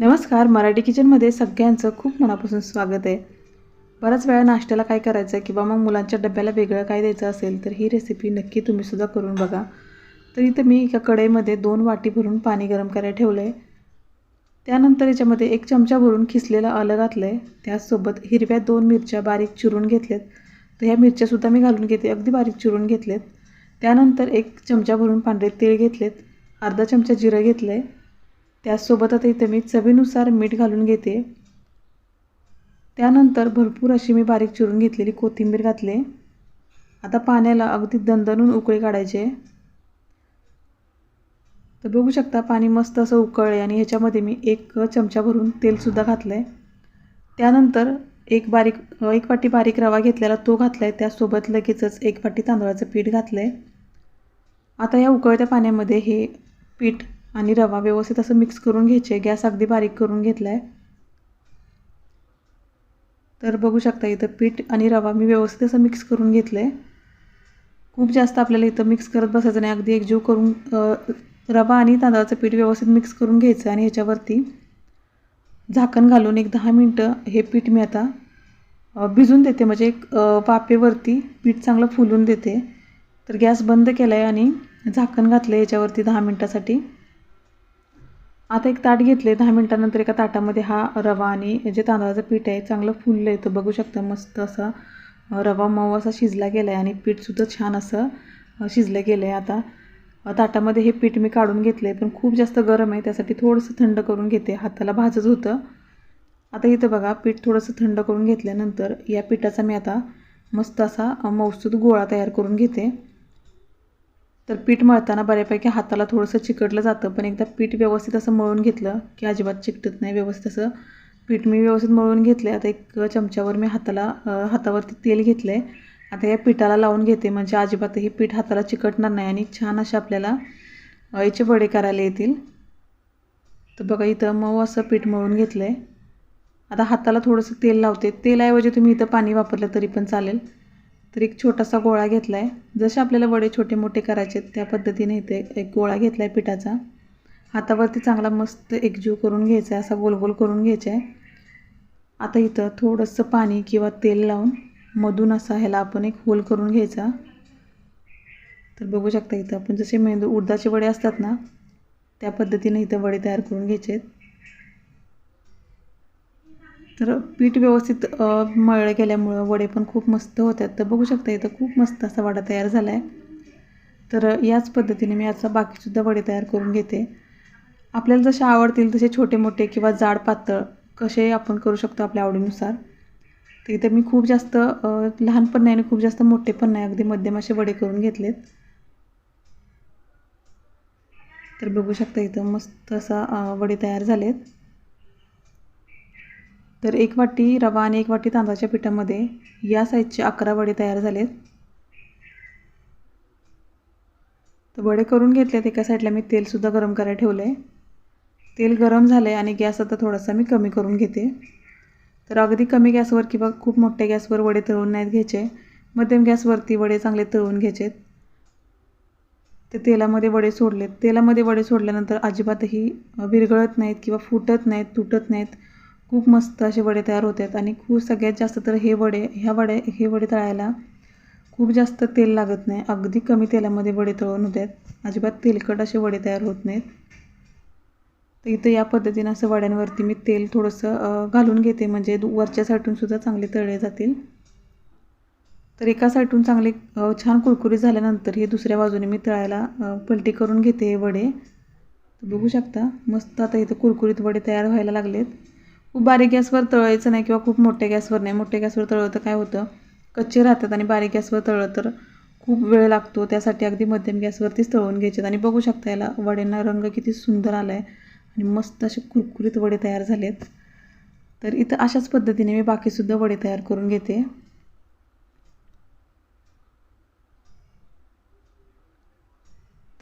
नमस्कार मराठी किचनमध्ये सगळ्यांचं खूप मनापासून स्वागत आहे. बऱ्याच वेळा नाश्त्याला काय करायचं आहे किंवा मग मुलांच्या डब्याला वेगळं काय द्यायचं असेल तर ही रेसिपी नक्की तुम्हीसुद्धा करून बघा. तर इथं मी एका कढईमध्ये दोन वाटी भरून पाणी गरम करायला ठेवलं आहे त्यानंतर याच्यामध्ये एक चमचा भरून खिसलेला आलं घातलं आहे त्याचसोबत हिरव्या दोन मिरच्या बारीक चिरून घेतल्यात. तर ह्या मिरच्यासुद्धा मी घालून घेते अगदी बारीक चिरून घेतलेत त्यानंतर एक चमचा भरून पांढरे तीळ घेतलेत. अर्धा चमचा जिरं घेतलं आहे त्याचसोबत आता इथं मी चवीनुसार मीठ घालून घेते. त्यानंतर भरपूर अशी मी बारीक चिरून घेतलेली कोथिंबीर घातले. आता पाण्याला अगदी दणदणून उकळी काढायचे. तर बघू शकता पाणी मस्त असं उकळले आणि ह्याच्यामध्ये मी एक चमचा भरून तेलसुद्धा घातलं आहे त्यानंतर एक बारीक एक वाटी बारीक रवा घेतलेला तो घातला आहे त्यासोबत लगेचच एक वाटी तांदळाचं पीठ घातलं आहे आता या उकळत्या पाण्यामध्ये हे पीठ आणि रवा व्यवस्थित असं मिक्स करून घ्यायचे गॅस अगदी बारीक करून घेतला आहे तर बघू शकता इथं पीठ आणि रवा मी व्यवस्थित असं मिक्स करून घेतलं आहे खूप जास्त आपल्याला इथं मिक्स करत बसायचं नाही. अगदी एकजीव करून रवा आणि तांदळाचं पीठ व्यवस्थित मिक्स करून घ्यायचं आणि ह्याच्यावरती झाकण घालून एक दहा मिनटं हे पीठ मी आता भिजून देते. म्हणजे एक वाफेवरती पीठ चांगलं फुलून देते. तर गॅस बंद केला आहे आणि झाकण घातलं आहे याच्यावरती दहा मिनटासाठी. आता एक ताट घेतले दहा मिनटानंतर एका ताटामध्ये हा रवा आणि जे तांदळाचं पीठ आहे चांगलं फुललं आहे. तर बघू शकता मस्त असा रवा मऊ असा शिजला गेला आहे आणि पीठसुद्धा छान असं शिजलं गेलं आहे आता ताटामध्ये हे पीठ मी काढून घेतलं आहे पण खूप जास्त गरम आहे त्यासाठी थोडंसं थंड करून घेते. हाताला भाजत होतं. आता इथं बघा पीठ थोडंसं थंड करून घेतल्यानंतर या पिठाचा मी आता मस्त असा मौसूद गोळा तयार करून घेते. तर पीठ मळताना बऱ्यापैकी हाताला थोडंसं चिकटलं जातं पण एकदा पीठ व्यवस्थित असं मळून घेतलं की अजिबात चिकटत नाही व्यवस्थित असं. पीठ मी व्यवस्थित मळून घेतलं आता एक चमच्यावर मी हाताला हातावरती तेल घेतलं आहे आता या पिठाला लावून घेते म्हणजे अजिबातही पीठ हाताला चिकटणार नाही आणि छान असे आपल्याला याचे वडे करायला येतील. तर बघा इथं मऊ असं पीठ मळून घेतलं आहे आता हाताला थोडंसं तेल लावते. तेलाऐवजी तुम्ही इथं पाणी वापरलं तरी पण चालेल. तर एक छोटासा गोळा घेतला आहे जसे आपल्याला वडे छोटे मोठे करायचे त्या पद्धतीने इथे एक गोळा घेतला आहे पिठाचा. हातावरती चांगला मस्त एकजीव करून घ्यायचा आहे असा गोल गोल करून घ्यायचा आहे. आता इथं थोडंसं पाणी किंवा तेल लावून मधून असा ह्याला आपण एक होल करून घ्यायचा. तर बघू शकता इथं आपण जसे मेंदू उडदाचे वडे असतात ना त्या पद्धतीने इथं वडे तयार करून घ्यायचे आहेत. तर पीठ व्यवस्थित मळलं गेल्यामुळं वडे पण खूप मस्त होतात. तर बघू शकता इथं खूप मस्त असा वडा तयार झाला आहे तर याच पद्धतीने मी आता बाकीसुद्धा वडे तयार करून घेते. आपल्याला जसे आवडतील तसे छोटे मोठे किंवा जाड पातळ कसे आपण करू शकतो आपल्या आवडीनुसार. तर इथं मी खूप जास्त लहान पण नाही आणि खूप जास्त मोठे पण नाही. अगदी मध्यम असे वडे करून घेतलेत. तर बघू शकता इथं मस्त असा वडे तयार झालेत. तर एक वाटी रवा आणि एक वाटी तांदळाच्या पिठामध्ये या साईजचे अकरा वडे तयार झालेत. तर वडे करून घेतलेत. एका साईडला मी तेलसुद्धा गरम करायला ठेवलं आहे तेल गरम झालं आहे आणि गॅस आता थोडासा मी कमी करून घेते. तर अगदी कमी गॅसवर किंवा खूप मोठ्या गॅसवर वडे तळून नाहीत घ्यायचे. मध्यम गॅसवरती वडे चांगले तळून घ्यायचेत. ते तेलामध्ये वडे सोडलेत. तेलामध्ये वडे सोडल्यानंतर अजिबातही विरघळत नाहीत किंवा फुटत नाहीत तुटत नाहीत. खूप मस्त असे वडे तयार होतात आणि खूप सगळ्यात जास्त तर हे वडे ह्या वडे हे वडे तळायला खूप जास्त तेल लागत नाही. अगदी कमी तेलामध्ये वडे तळून होतात. अजिबात तेलकट असे वडे तयार होत नाहीत. तर इथं या पद्धतीनं असं वड्यांवरती मी तेल थोडंसं घालून घेते. म्हणजे वरच्या साईडूनसुद्धा चांगले तळले जातील. तर एका साईडून चांगले छान कुरकुरीत झाल्यानंतर हे दुसऱ्या बाजूने मी तळायला पलटी करून घेते हे वडे. बघू शकता मस्त आता इथं कुरकुरीत वडे तयार व्हायला लागलेत. बारीक गॅसवर तळायचं नाही किंवा खूप मोठ्या गॅसवर नाही. मोठ्या गॅसवर तळलं तर काय होतं? कच्चे राहतात आणि बारीक गॅसवर तळलं तर खूप वेळ लागतो. त्यासाठी अगदी मध्यम गॅसवरतीच तळून घ्यायचे. आणि बघू शकता याला वड्यांना रंग किती सुंदर आला आहे आणि मस्त असे कुरकुरीत वडे तयार झालेत. तर इथं अशाच पद्धतीने मी बाकीसुद्धा वडे तयार करून घेते.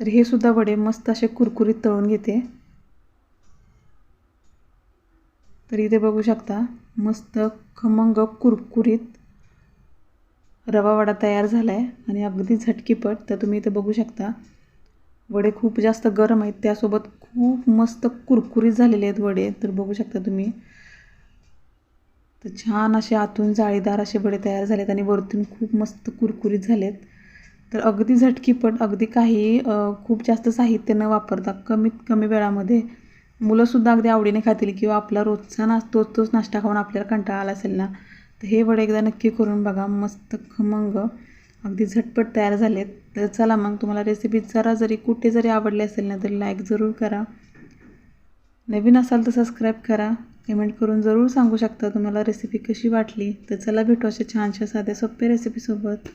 तर हे सुद्धा वडे मस्त असे कुरकुरीत तळून घेते. तर इथे बघू शकता मस्त खमंग कुरकुरीत रवा वडा तयार झाला आहे आणि अगदी झटकीपट. तर तुम्ही इथे बघू शकता वडे खूप जास्त गरम आहेत त्यासोबत खूप मस्त कुरकुरीत झालेले आहेत वडे. तर बघू शकता तुम्ही तर छान असे आतून जाळीदार असे वडे तयार झालेत आणि वरतून खूप मस्त कुरकुरीत झालेत. तर अगदी झटकीपट अगदी काही खूप जास्त साहित्य न वापरता कमीत कमी वेळामध्ये मुलंसुद्धा अगदी आवडीने खातील किंवा आपला रोजचा नाश तोच तोच नाश्ता खाऊन आपल्याला कंटाळा आला असेल ना तर हे वडे एकदा नक्की करून बघा. मस्त खमंग. अगदी झटपट तयार झालेत. तर चला मग तुम्हाला रेसिपी जरा जरी कुठे जरी आवडली असेल ना तरी लाईक जरूर करा. नवीन असाल तर सबस्क्राईब करा. कमेंट करून जरूर सांगू शकता तुम्हाला रेसिपी कशी वाटली. तर चला भेटू अशा छानशा साध्या सोप्या रेसिपीसोबत